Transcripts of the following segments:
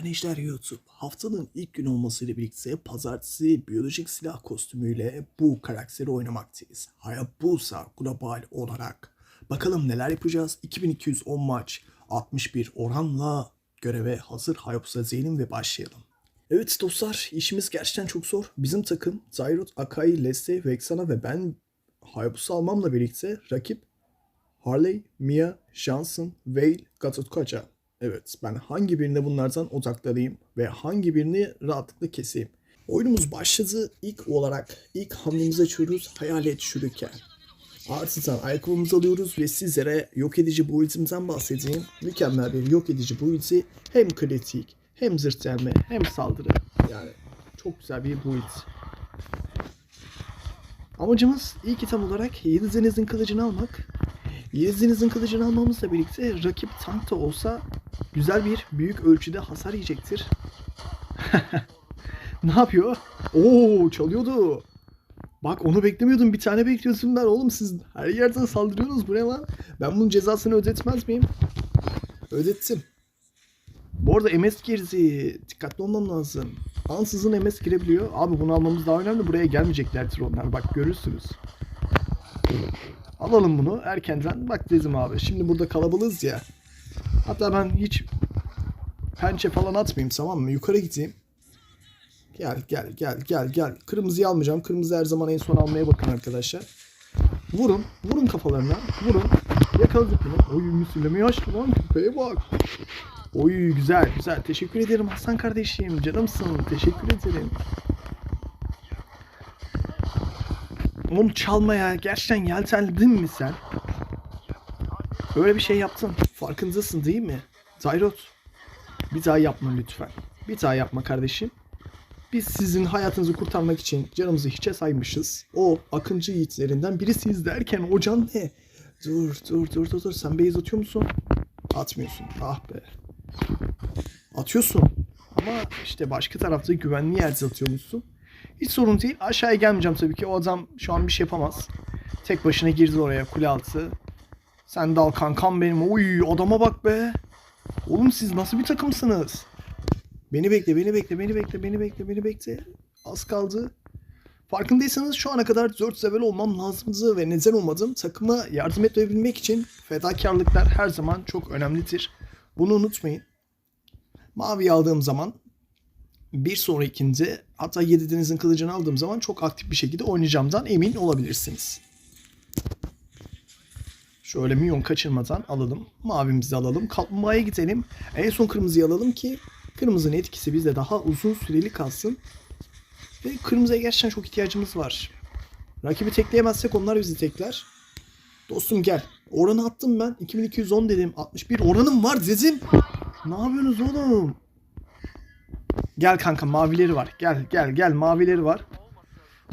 Ben Ejder YouTube. Haftanın ilk günü olmasıyla birlikte pazartesi biyolojik silah kostümüyle bu karakteri oynamaktayız. Hayabusa global olarak. Bakalım neler yapacağız? 2210 maç, 61 oranla göreve hazır Hayabusa Zeyn'in ve başlayalım. Evet dostlar işimiz gerçekten çok zor. Bizim takım Zyrot, Akai, Leste, Vexana ve ben Hayabusa almamla birlikte rakip Harley, Mia, Johnson, Vale, Gatotkaca. Evet ben hangi birine bunlardan odaklanayım ve hangi birini rahatlıkla keseyim. Oyunumuz başladı. İlk olarak ilk hamlemizi açıyoruz. Hayalet Şuriken. Ardından ayakkabımızı alıyoruz ve sizlere yok edici build'imden bahsedeyim. Mükemmel bir yok edici build'i hem kritik hem zırh delme hem saldırı. Yani çok güzel bir build. Amacımız ilk item olarak Yedi Deniz'in kılıcını almak. Yedi Deniz'in kılıcını almamızla birlikte rakip tank da olsa güzel bir büyük ölçüde hasar yiyecektir. ne yapıyor? Oo çalıyordu. Bak onu beklemiyordum. Bir tane bekliyorsun ben. Oğlum siz her yerden saldırıyorsunuz. Bu ne lan? Ben bunun cezasını ödetmez miyim? Ödettim. Bu arada MS girdi. Dikkatli olmam lazım. Ansızın MS girebiliyor. Abi bunu almamız daha önemli. Buraya gelmeyeceklerdir onlar. Bak görürsünüz. Alalım bunu erkenden. Bak dedim abi. Şimdi burada kalabalığız ya. Hatta ben hiç pençe falan atmayayım tamam mı? Yukarı gideyim. Gel gel gel gel gel. Kırmızıyı almayacağım. Kırmızı her zaman en son almaya bakın arkadaşlar. Vurun. Vurun kafalarına. Vurun. Yakaladık bunu. Oy müsüllemeyi açtı lan. Köpeğe bak. Oy güzel güzel. Teşekkür ederim Hasan kardeşim. Canımsın. Teşekkür ederim. Oğlum çalmaya gerçekten yeltendin mi sen? Böyle bir şey yaptın. Farkındasın değil mi? Zayrot. Bir daha yapma lütfen. Bir daha yapma kardeşim. Biz sizin hayatınızı kurtarmak için canımızı hiçe saymışız. O akıncı yiğitlerinden birisiyiz derken o can ne? Dur dur dur dur dur. Sen beyaz atıyor musun? Atmıyorsun. Ah be. Atıyorsun. Ama işte başka tarafta güvenli yerde atıyormuşsun. Hiç sorun değil. Aşağıya gelmeyeceğim tabii ki. O adam şu an bir şey yapamaz. Tek başına girdi oraya kule altı. Sen dal kankam benim. Oy adama bak be. Oğlum siz nasıl bir takımsınız? Beni bekle, beni bekle, beni bekle, beni bekle, beni bekle. Az kaldı. Farkındaysanız şu ana kadar 4 level olmam lazımdı ve neden olmadım? Takıma yardım edebilmek için fedakarlıklar her zaman çok önemlidir. Bunu unutmayın. Mavi aldığım zaman bir sonrakinde hatta Yedi Deniz'in kılıcını aldığım zaman çok aktif bir şekilde oynayacağımdan emin olabilirsiniz. Şöyle milyon kaçırmadan alalım. Mavimizi alalım. Kaplumbağaya gidelim. En son kırmızıyı alalım ki kırmızının etkisi bizde daha uzun süreli kalsın. Ve kırmızıya gerçekten çok ihtiyacımız var. Rakibi tekleyemezsek onlar bizi tekler. Dostum gel. Oranı attım ben. 2210 dedim. 61 oranım var dedim. Ne yapıyorsunuz oğlum? Gel kanka mavileri var. Gel gel gel mavileri var.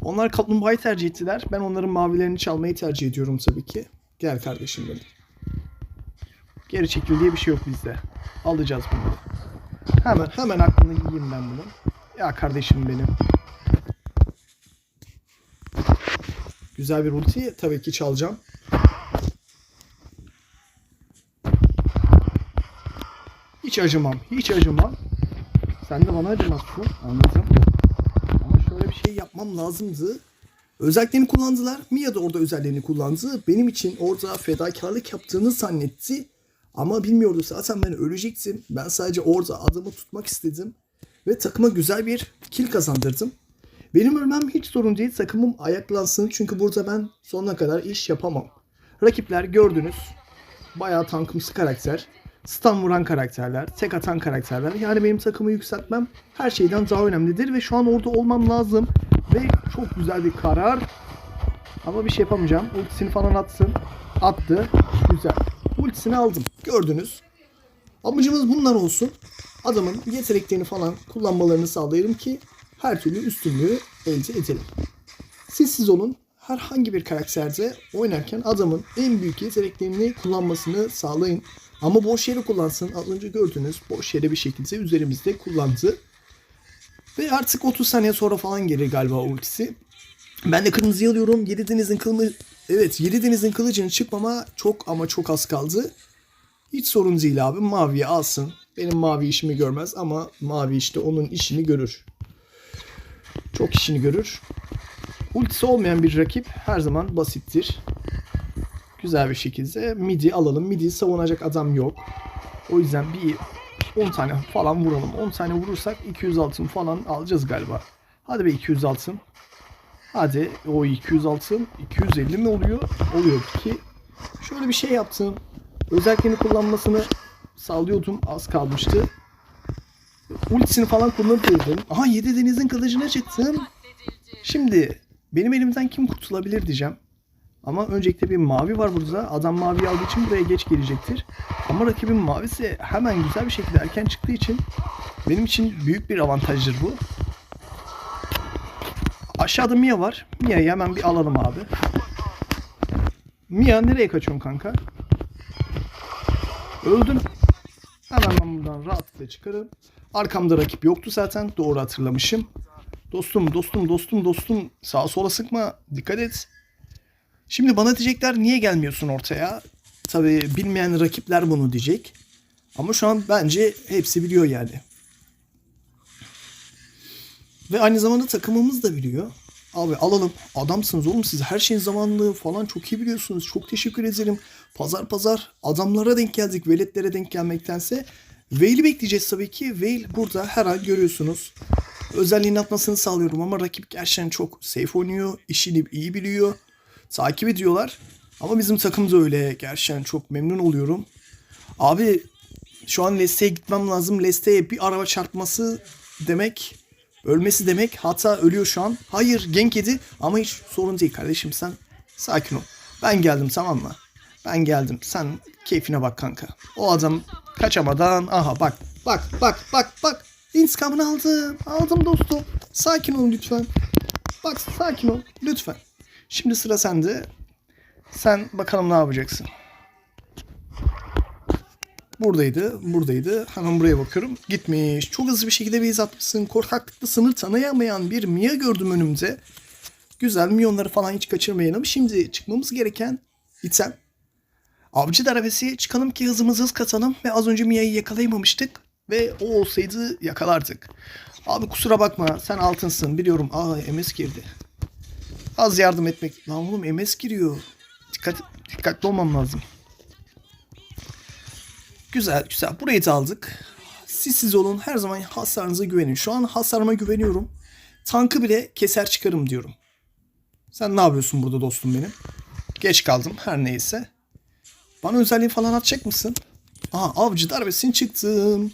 Onlar kaplumbağayı tercih ettiler. Ben onların mavilerini çalmayı tercih ediyorum tabii ki. Gel kardeşim benim. Geri çekil diye bir şey yok bizde. Alacağız bunu. Hemen hemen aklını yiyeyim ben bunu. Ya kardeşim benim. Güzel bir ulti tabii ki çalacağım. Hiç acımam. Hiç acımam. Sen de bana acımazsın. Anladım. Ama şöyle bir şey yapmam lazımdı. Özelliklerini kullandılar. Mia da orada özelliğini kullandı. Benim için orada fedakarlık yaptığını zannetti. Ama bilmiyordu zaten ben ölecektim. Ben sadece orada adamı tutmak istedim. Ve takıma güzel bir kill kazandırdım. Benim ölmem hiç sorun değil. Takımım ayaklansın. Çünkü burada ben sonuna kadar iş yapamam. Rakipler gördünüz. Bayağı tankımsı karakter. Stun vuran karakterler, tek atan karakterler. Yani benim takımı yükseltmem her şeyden daha önemlidir ve şu an orada olmam lazım. Ve çok güzel bir karar. Ama bir şey yapamayacağım. Ultisini falan atsın. Attı. Güzel. Ultisini aldım. Gördünüz. Amacımız bunlar olsun. Adamın yeteneklerini falan kullanmalarını sağlayalım ki her türlü üstünlüğü elde edelim. Siz olun. Herhangi bir karakterde oynarken adamın en büyük yeteneklerini kullanmasını sağlayın. Ama boş yere kullansın. Az önce gördünüz. Boş yere bir şekilde üzerimizde kullandı. Ve artık 30 saniye sonra falan gelir galiba ultisi. Ben de kırmızıyı alıyorum. Yedi denizin kılıcı... Evet yedi denizin kılıcının çıkmama çok ama çok az kaldı. Hiç sorun değil abi. Maviyi alsın. Benim mavi işimi görmez ama mavi işte onun işini görür. Çok işini görür. Ultisi olmayan bir rakip her zaman basittir. Güzel bir şekilde midi alalım. Midi savunacak adam yok. O yüzden bir 10 tane falan vuralım. 10 tane vurursak 200 altın falan alacağız galiba. Hadi be 200 altın. Hadi o 200 altın 250 mi oluyor? Oluyor ki. Şöyle bir şey yaptım. Özelliklerini kullanmasını sağlıyordum. Az kalmıştı. Ultisini falan kullanabilirdim. Aha 7 denizin kılıcına çıktım. Şimdi benim elimden kim kurtulabilir diyeceğim. Ama öncelikle bir mavi var burada. Adam mavi aldığı için buraya geç gelecektir. Ama rakibin mavisi hemen güzel bir şekilde erken çıktığı için benim için büyük bir avantajdır bu. Aşağıda Mia var. Mia'yı hemen bir alalım abi. Mia nereye kaçıyorsun kanka? Öldün. Hemen ben buradan rahatlıkla çıkarım. Arkamda rakip yoktu zaten. Doğru hatırlamışım. Dostum, dostum, dostum, dostum. Sağa sola sıkma. Dikkat et. Şimdi bana diyecekler niye gelmiyorsun ortaya? Tabii bilmeyen rakipler bunu diyecek. Ama şu an bence hepsi biliyor yani. Ve aynı zamanda takımımız da biliyor. Abi alalım. Adamsınız oğlum siz her şeyin zamanlı falan çok iyi biliyorsunuz. Çok teşekkür ederim. Pazar pazar adamlara denk geldik. Veletlere denk gelmektense. Veil'i bekleyeceğiz tabii ki. Veil burada her an görüyorsunuz. Özelliğini atmasını sağlıyorum ama rakip gerçekten çok safe oynuyor. işini iyi biliyor. Takip ediyorlar. Ama bizim takım da öyle. Gerçekten çok memnun oluyorum. Abi şu an Leicester gitmem lazım. Leicester'e bir araba çarpması demek ölmesi demek. Hatta ölüyor şu an. Hayır genk yedi ama hiç sorun değil kardeşim sen sakin ol. Ben geldim tamam mı? Ben geldim. Sen keyfine bak kanka. O adam kaçamadan aha bak bak bak bak bak. İntikamını aldım. Aldım dostum. Sakin ol lütfen. Bak sakin ol lütfen. Şimdi sıra sende. Sen bakalım ne yapacaksın. Buradaydı, buradaydı. Hemen buraya bakıyorum. Gitmiş. Çok hızlı bir şekilde base atmışsın. Korkaklıkla sınır tanıyamayan bir Mia gördüm önümde. Güzel. Milyonları falan hiç kaçırmayalım. Şimdi çıkmamız gereken item. Avcı darabesi çıkalım ki hızımız hız katalım. Ve az önce Mia'yı yakalayamamıştık. Ve o olsaydı yakalardık. Abi kusura bakma. Sen altınsın. Biliyorum. Aa MS girdi. Az yardım etmek. Lan oğlum MS giriyor. Dikkat, dikkatli olmam lazım. Güzel güzel. Burayı da aldık. Siz siz olun. Her zaman hasarınıza güvenin. Şu an hasarıma güveniyorum. Tankı bile keser çıkarım diyorum. Sen ne yapıyorsun burada dostum benim? Geç kaldım her neyse. Bana özelliği falan atacak mısın? Aha avcı darbesini çıktım.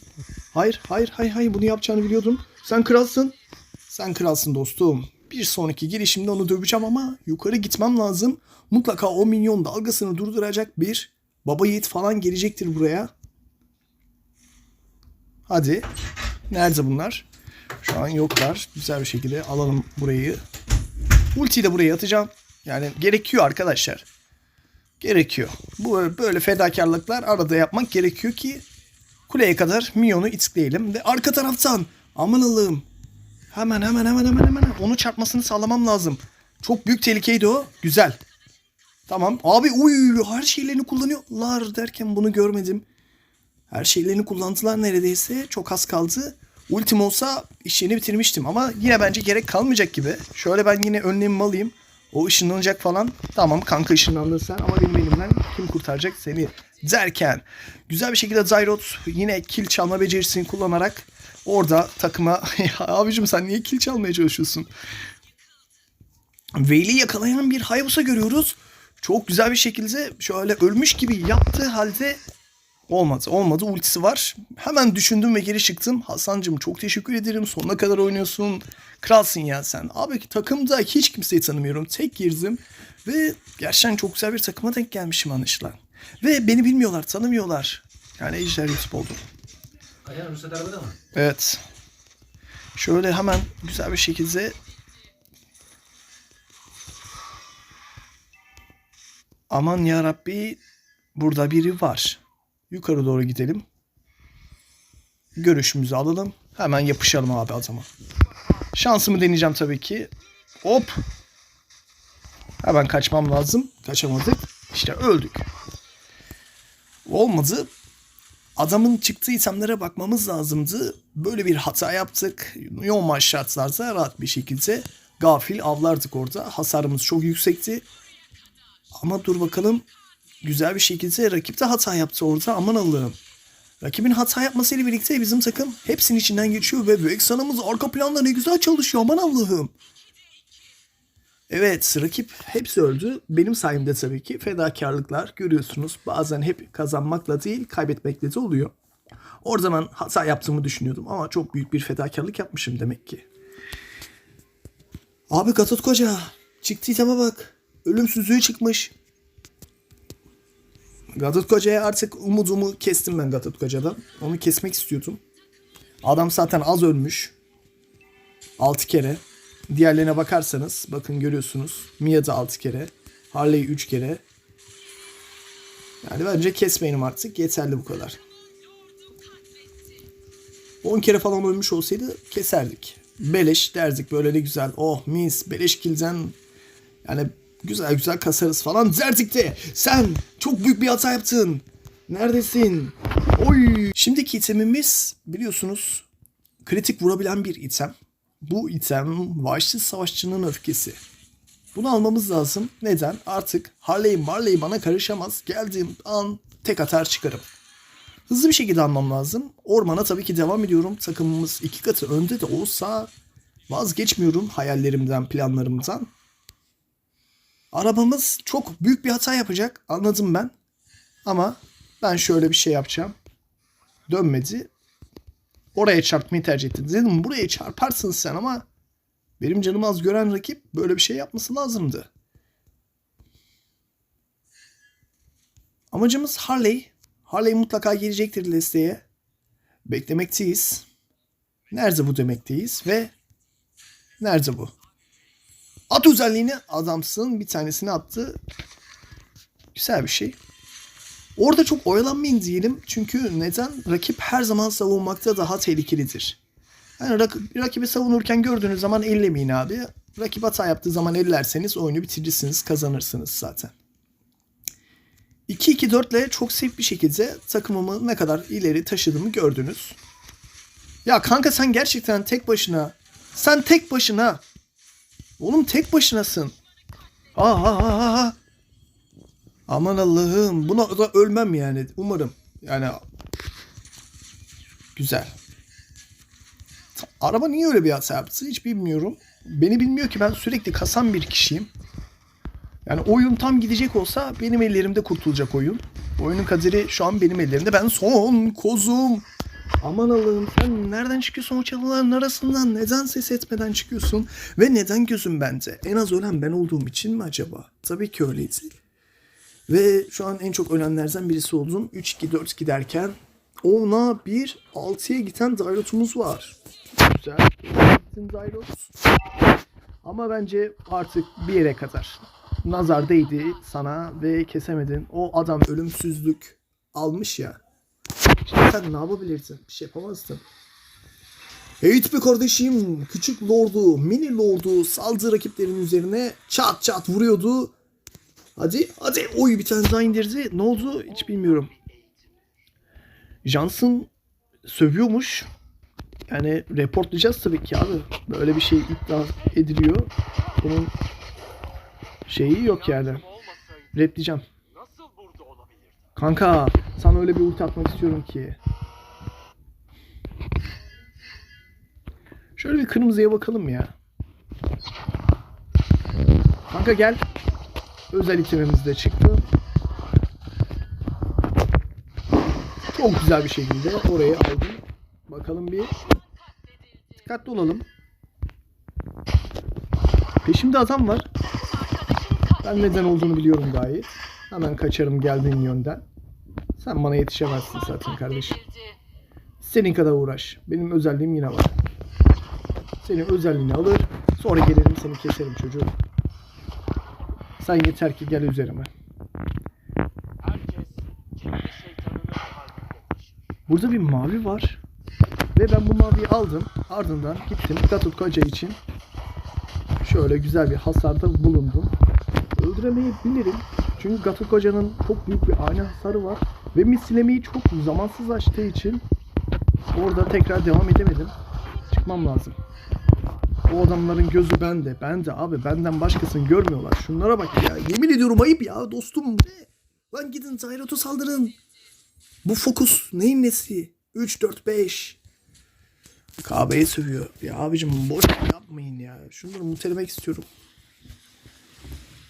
Hayır hayır hayır hayır bunu yapacağını biliyordum. Sen kralsın. Sen kralsın dostum. Bir sonraki girişimde onu döveceğim ama yukarı gitmem lazım. Mutlaka o minyon dalgasını durduracak bir baba yiğit falan gelecektir buraya. Hadi. Nerede bunlar? Şu an yoklar. Güzel bir şekilde alalım burayı. Ultiyi de buraya atacağım. Yani gerekiyor arkadaşlar. Gerekiyor. Bu böyle fedakarlıklar arada yapmak gerekiyor ki kuleye kadar minyonu itikleyelim. Ve arka taraftan aman Allah'ım Hemen hemen hemen hemen hemen. Onu çarpmasını sağlamam lazım. Çok büyük tehlikeydi o. Güzel. Tamam. Abi uy her şeylerini kullanıyorlar derken bunu görmedim. Her şeylerini kullandılar neredeyse. Çok az kaldı. Ultim olsa işini bitirmiştim ama yine bence gerek kalmayacak gibi. Şöyle ben yine önlemimi alayım. O ışınlanacak falan. Tamam kanka ışınlandın sen ama benim elimden kim kurtaracak seni derken. Güzel bir şekilde Zyrot yine kill çalma becerisini kullanarak orada takıma abicim sen niye kill çalmaya çalışıyorsun? Veil'i yakalayan bir Hayabusa görüyoruz. Çok güzel bir şekilde şöyle ölmüş gibi yaptığı halde olmadı. Olmadı. Ultisi var. Hemen düşündüm ve geri çıktım. Hasan'cığım çok teşekkür ederim. Sonuna kadar oynuyorsun. Kralsın ya sen. Abi takımda hiç kimseyi tanımıyorum. Tek girdim. Ve gerçekten çok güzel bir takıma denk gelmişim anlaşılan. Ve beni bilmiyorlar, tanımıyorlar. Yani Ejder YouTube oldum. Ayhan Rüstet arabada mı? Evet. Şöyle hemen güzel bir şekilde Aman ya Rabbi burada biri var. Yukarı doğru gidelim. Görüşümüzü alalım. Hemen yapışalım abi adama. Şansımı deneyeceğim tabii ki. Hop. Hemen kaçmam lazım. Kaçamadık. İşte öldük. Olmadı. Adamın çıktığı itemlere bakmamız lazımdı. Böyle bir hata yaptık. Normal şartlarda rahat bir şekilde gafil avlardık orada. Hasarımız çok yüksekti. Ama dur bakalım güzel bir şekilde rakip de hata yaptı orada. Aman Allah'ım. Rakibin hata yapmasıyla birlikte bizim takım hepsinin içinden geçiyor ve Vexan'ımız arka planda ne güzel çalışıyor. Aman Allah'ım. Evet rakip hepsi öldü. Benim sayemde tabii ki fedakarlıklar görüyorsunuz. Bazen hep kazanmakla değil kaybetmekle de oluyor. Orada ben hata yaptığımı düşünüyordum ama çok büyük bir fedakarlık yapmışım demek ki. Abi Gatot Koca çıktı iteme bak. Ölümsüzlüğü çıkmış. Gatot Koca'ya artık umudumu kestim ben Gatot Koca'dan. Onu kesmek istiyordum. Adam zaten az ölmüş. 6 kere. Diğerlerine bakarsanız bakın görüyorsunuz. Mia da 6 kere. Harley 3 kere. Yani bence kesmeyelim artık. Yeterli bu kadar. 10 kere falan ölmüş olsaydı keserdik. Beleş derdik böyle ne güzel. Oh mis beleş kilden yani güzel güzel kasarız falan derdik de sen çok büyük bir hata yaptın. Neredesin? Oy. Şimdiki itemimiz biliyorsunuz kritik vurabilen bir item. Bu item vahşi savaşçının öfkesi. Bunu almamız lazım. Neden? Artık Harley Marley bana karışamaz. Geldiğim an tek atar çıkarım. Hızlı bir şekilde almam lazım. Ormana tabii ki devam ediyorum. Takımımız iki katı önde de olsa vazgeçmiyorum hayallerimden, planlarımdan. Arabamız çok büyük bir hata yapacak. Anladım ben. Ama ben şöyle bir şey yapacağım. Dönmedi. Oraya çarpmayı tercih etti. Dedim buraya çarparsın sen ama benim canımı az gören rakip böyle bir şey yapması lazımdı. Amacımız Harley. Harley mutlaka gelecektir listeye. Beklemekteyiz. Nerede bu demekteyiz ve nerede bu? At özelliğini adamsın bir tanesini attı. Güzel bir şey. Orada çok oyalanmayın diyelim. Çünkü neden? Rakip her zaman savunmakta daha tehlikelidir. Yani rak- rakibi savunurken gördüğünüz zaman ellemeyin abi. Rakip hata yaptığı zaman ellerseniz oyunu bitirirsiniz, kazanırsınız zaten. 2-2-4 ile çok safe bir şekilde takımımı ne kadar ileri taşıdığımı gördünüz. Ya kanka sen gerçekten tek başına, sen tek başına, oğlum tek başınasın. Aa, aa, aa. Aman Allah'ım buna da ölmem yani umarım. Yani güzel. Araba niye öyle bir hata yaptı hiç bilmiyorum. Beni bilmiyor ki ben sürekli kasan bir kişiyim. Yani oyun tam gidecek olsa benim ellerimde kurtulacak oyun. Oyunun kaderi şu an benim ellerimde. Ben son kozum. Aman Allah'ım sen nereden çıkıyorsun o çalıların arasından? Neden ses etmeden çıkıyorsun? Ve neden gözüm bende? En az ölen ben olduğum için mi acaba? Tabii ki öyleydi. Ve şu an en çok ölenlerden birisi oldum. 3-2-4 giderken 10'a 1 6'ya giden Dairotumuz var. Güzel. Gittin Dairot. Ama bence artık bir yere kadar. Nazar değdi sana ve kesemedin. O adam ölümsüzlük almış ya. Şimdi sen ne yapabilirsin? Bir şey yapamazsın. Eğit be kardeşim. Küçük lordu, mini lordu saldı rakiplerin üzerine çat çat vuruyordu. Hadi hadi oy bir tane daha indirdi. Ne oldu hiç bilmiyorum. Johnson sövüyormuş. Yani reportlayacağız tabii ki abi. Böyle bir şey iddia ediliyor. Bunun şeyi yok yani. Repleyeceğim. Kanka sana öyle bir ulti atmak istiyorum ki. Şöyle bir kırmızıya bakalım ya. Kanka gel. Özel itemimiz de çıktı. Çok güzel bir şekilde orayı aldım. Bakalım bir. Dikkatli olalım. Peşimde adam var. Ben neden olduğunu biliyorum gayet. Hemen kaçarım geldiğin yönden. Sen bana yetişemezsin zaten kardeşim. Senin kadar uğraş. Benim özelliğim yine var. Senin özelliğini alır. Sonra gelirim seni keserim çocuğum. Sen yeter ki gel üzerime. Burada bir mavi var. Ve ben bu maviyi aldım. Ardından gittim Gatut Koca için şöyle güzel bir hasarda bulundum. Öldüremeyebilirim. Çünkü Gatut Koca'nın çok büyük bir ani hasarı var. Ve mislemeyi çok zamansız açtığı için orada tekrar devam edemedim. Çıkmam lazım. O adamların gözü bende. Bende abi. Benden başkasını görmüyorlar. Şunlara bak ya. Yemin ediyorum ayıp ya dostum. Ne? Lan gidin Zyrot'u saldırın. Bu fokus neyin nesi? 3, 4, 5. Kabe'yi sövüyor. Ya abicim boş yapmayın ya. Şunları mutelemek istiyorum.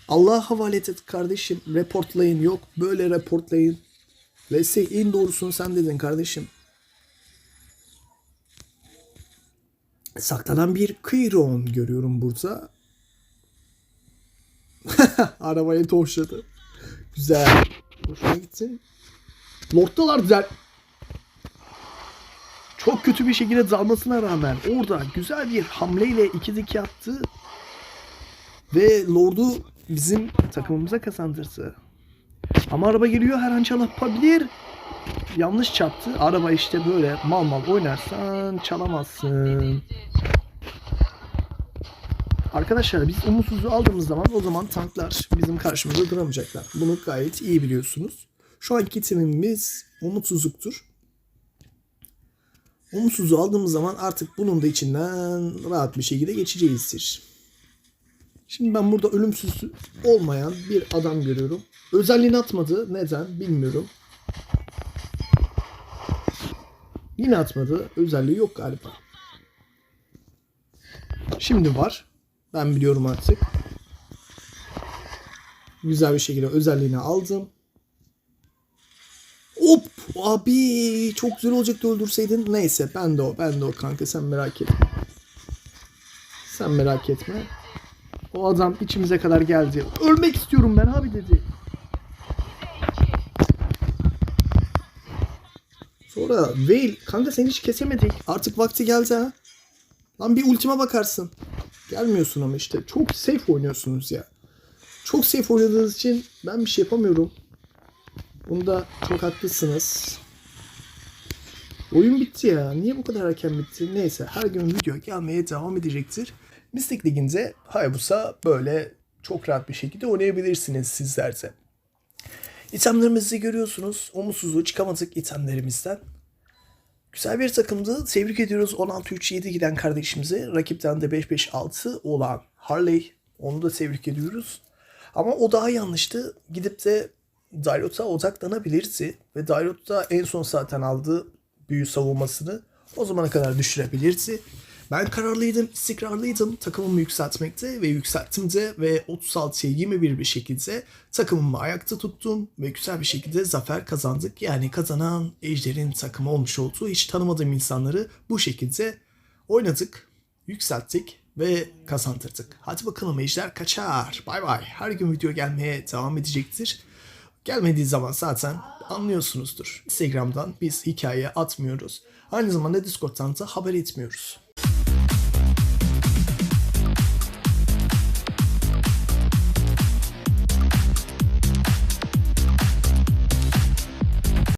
Allah'a havale et kardeşim. Reportlayın. Yok böyle reportlayın. Leslie en doğrusunu sen dedin kardeşim. Saklanan bir Kıyron görüyorum burada. Arabayı torşladı. Güzel. Hoşuma gitsin. Lord'dalar güzel. Çok kötü bir şekilde dalmasına rağmen orada güzel bir hamleyle 2-2 attı. Ve Lord'u bizim takımımıza kazandırdı. Ama araba geliyor her an çalabilir. Yanlış çarptı. Araba işte böyle mal mal oynarsan çalamazsın. Arkadaşlar biz umutsuzluğu aldığımız zaman o zaman tanklar bizim karşımızda duramayacaklar. Bunu gayet iyi biliyorsunuz. Şu anki timimiz umutsuzluktur. Umutsuzluğu aldığımız zaman artık bunun da içinden rahat bir şekilde geçeceğizdir. Şimdi ben burada ölümsüz olmayan bir adam görüyorum. Özelliğini atmadı. Neden bilmiyorum. Yine atmadı. Özelliği yok galiba. Şimdi var. Ben biliyorum artık. Güzel bir şekilde özelliğini aldım. Hop abi çok güzel olacaktı öldürseydin. Neyse ben de o ben de o kanka sen merak etme. Sen merak etme. O adam içimize kadar geldi. Ölmek istiyorum ben abi dedi. Sonra Veil kanka seni hiç kesemedik. Artık vakti geldi ha. Lan bir ultima bakarsın. Gelmiyorsun ama işte. Çok safe oynuyorsunuz ya. Çok safe oynadığınız için ben bir şey yapamıyorum. Bunda çok haklısınız. Oyun bitti ya. Niye bu kadar erken bitti? Neyse her gün video gelmeye devam edecektir. Mystic Ligi'nde Hayabusa böyle çok rahat bir şekilde oynayabilirsiniz sizler de. İtemlerimizi görüyorsunuz. Umutsuzluğu çıkamadık itemlerimizden. Güzel bir takımdı. Tebrik ediyoruz 16-3-7 giden kardeşimize. Rakipten de 5-5-6 olan Harley. Onu da tebrik ediyoruz. Ama o daha yanlıştı. Gidip de Dairot'a odaklanabilirdi. Ve Dairot da en son zaten aldığı büyü savunmasını o zamana kadar düşürebilirdi. Ben kararlıydım, istikrarlıydım takımımı yükseltmekte ve yükselttim de ve 36'ya 21 bir şekilde takımımı ayakta tuttum ve güzel bir şekilde zafer kazandık. Yani kazanan Ejder'in takımı olmuş olduğu hiç tanımadığım insanları bu şekilde oynadık, yükselttik ve kazandırdık. Hadi bakalım Ejder kaçar. Bay bay. Her gün video gelmeye devam edecektir. Gelmediği zaman zaten anlıyorsunuzdur. Instagram'dan biz hikaye atmıyoruz. Aynı zamanda Discord'dan da haber etmiyoruz.